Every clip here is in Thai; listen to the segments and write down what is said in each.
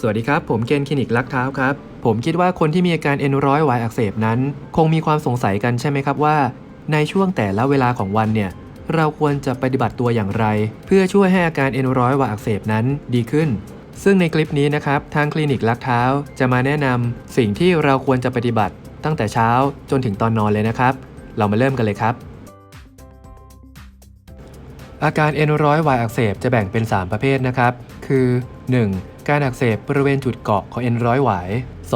สวัสดีครับ ผมเคนคลินิกลักเท้าครับ ผมคิดว่าคนที่มีอาการเอ็นร้อยหวายอักเสบนั้น คงมีความสงสัยกันใช่ไหมครับว่า ในช่วงแต่ละเวลาของวันเนี่ยเราควรจะปฏิบัติตัวอย่างไร เพื่อช่วยให้อาการเอ็นร้อยหวายอักเสบนั้นดีขึ้น ซึ่งในคลิปนี้นะครับทางคลินิกลักเท้าจะมาแนะนำสิ่งที่เราควรจะปฏิบัติตั้งแต่เช้าจนถึงตอนนอนเลยนะครับ เรามาเริ่มกันเลยครับ อาการเอ็นร้อยวายอักเสบจะแบ่งเป็น 3 ประเภทนะครับ คือ 1. การอักเสบบริเวณจุดเกาะของเอ็นร้อยหวาย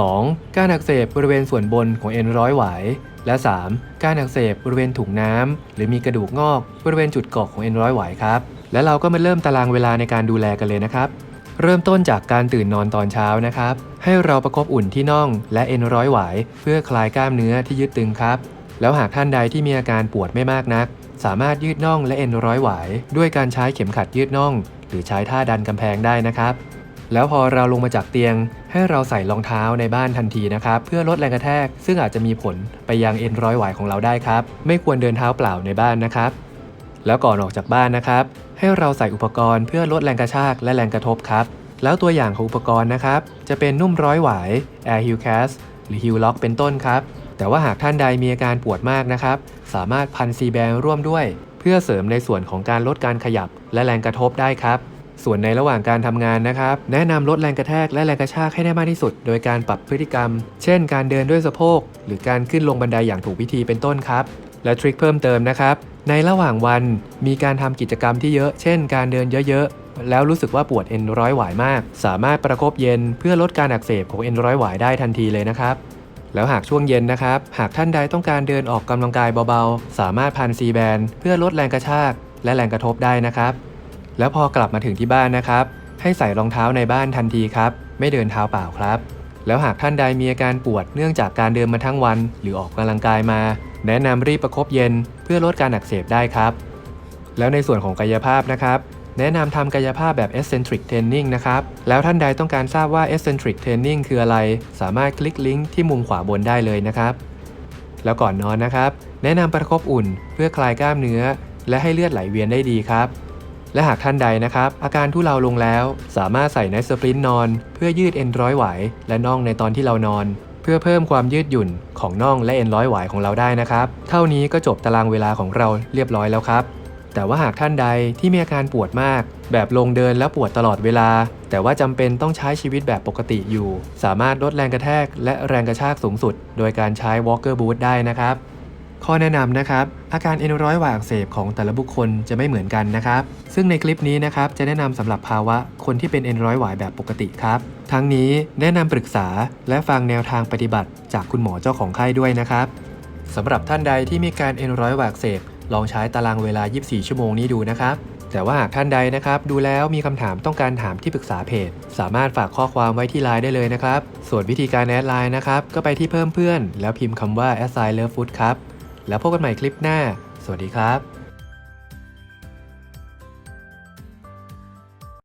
2. การอักเสบบริเวณส่วนบนของเอ็นร้อยหวายและ 3. การอักเสบบริเวณถุงน้ำหรือมีกระดูกงอกบริเวณจุดเกาะของเอ็นร้อยหวายครับ และเราก็มาเริ่มตารางเวลาในการดูแลกันเลยนะครับ เริ่มต้นจากการตื่นนอนตอนเช้านะครับ ให้เราประคบอุ่นที่น่องและเอ็นร้อยหวายเพื่อคลายกล้ามเนื้อที่ยึดตึงครับ แล้วหากท่านใดที่มีอาการปวดไม่มากนัก สามารถยืดน่องและเอ็นร้อยหวาย ด้วยการใช้เข็มขัดยืดน่อง หรือใช้ท่าดันกำแพงได้นะครับ แล้วพอเราลงมาจากเตียง ให้เราใส่รองเท้าในบ้านทันทีนะครับ เพื่อลดแรงกระแทก ซึ่งอาจจะมีผลไปยังเอ็นร้อยหวายของเราได้ครับ ไม่ควรเดินเท้าเปล่าในบ้านนะครับ แล้วก่อนออกจากบ้านนะครับ ให้เราใส่อุปกรณ์เพื่อลดแรงกระชากและแรงกระทบครับ แล้วตัวอย่างของอุปกรณ์นะครับ จะเป็นนุ่มร้อยหวาย Air Heel Cast หรือ Heel Lock เป็นต้นครับ แต่ว่าหากท่านใดมีอาการปวดมากนะครับ สามารถพันซีแบนร่วมด้วย เพื่อเสริมในส่วนของการลดการขยับ และแรงกระทบได้ครับ ส่วนในระหว่างการทำงานนะครับ แนะนำลดแรงกระแทกและแรงกระชากให้ได้มากที่สุด โดยการปรับพฤติกรรม เช่น การเดินด้วยสะโพก หรือการขึ้นลงบันไดอย่างถูกวิธีเป็นต้นครับ และทริคเพิ่มเติมนะครับ ในระหว่างวันมีการทำกิจกรรมที่เยอะ เช่น การเดินเยอะๆแล้วรู้สึกว่าปวดเอ็นร้อยหวายมาก สามารถประคบเย็นเพื่อลดการอักเสบของเอ็นร้อยหวายได้ทันทีเลยนะครับ แล้วหากช่วงเย็นนะครับ หากท่านใดต้องการเดินออกกำลังกายเบาๆ สามารถพันซีแบนเพื่อลดแรงกระชากและแรงกระทบได้นะครับ แล้วพอกลับมาถึงที่บ้านนะครับ ให้ใส่รองเท้าในบ้านทันทีครับ ไม่เดินเท้าเปล่าครับ แล้วหากท่านใดมีอาการปวดเนื่องจากการเดินมาทั้งวัน หรือออกกำลังกายมา แนะนำรีบประคบเย็น เพื่อลดการอักเสบได้ครับ แล้วในส่วนของกายภาพนะครับ แนะนำทำกายภาพแบบ eccentric training นะครับ แล้วท่านใดต้องการทราบว่า eccentric training คืออะไร สามารถคลิกลิงก์ที่มุมขวาบนได้เลยนะครับ แล้วก่อนนอนนะครับ แนะนำประคบอุ่นเพื่อคลายกล้ามเนื้อ และให้เลือดไหลเวียนได้ดีครับ และหากท่านใดนะครับ อาการทุเลาลงแล้ว สามารถใส่ไนท์สปรินต์นอน เพื่อยืดเอ็นร้อยไหว และน่องในตอนที่เรานอน เพื่อเพิ่มความยืดหยุ่นของน่องและเอ็นร้อยไหวของเราได้นะครับ เท่านี้ก็จบตารางเวลาของเราเรียบร้อยแล้วครับ แต่ว่าหากท่านใดที่มีอาการปวดมาก แบบลงเดินแล้วปวดตลอดเวลา แต่ว่าจำเป็นต้องใช้ชีวิตแบบปกติอยู่ สามารถลดแรงกระแทกและแรงกระชากสูงสุด โดยการใช้ Walker Boot ได้นะครับ ข้อแนะนำนะครับ อาการเอ็นร้อยหวักเสบของแต่ละบุคคลจะไม่เหมือนกันนะครับ ซึ่งในคลิปนี้นะครับจะแนะนำสำหรับภาวะคนที่เป็นเอ็นร้อยหวายแบบปกติครับ ทั้งนี้แนะนำปรึกษาและฟังแนวทางปฏิบัติ จากคุณหมอเจ้าของไข้ด้วยนะครับสำหรับท่านใดที่มีการเอ็นร้อยหวายอักเสบ ลองใช้ตารางเวลา 24 ชั่วโมงนี้ดูนะครับ แต่ว่าท่านใดนะครับ ดูแล้วมีคำถามต้องการถามที่ปรึกษาเพจ สามารถฝากข้อความไว้ที่ไลน์ได้เลยนะครับ ส่วนวิธีการแอดไลน์นะครับ ก็ไปที่เพิ่มเพื่อน แล้วพิมพ์คำว่า a s s i g n love food ครับ แล้วพบกันใหม่คลิปหน้า สวัสดีครับ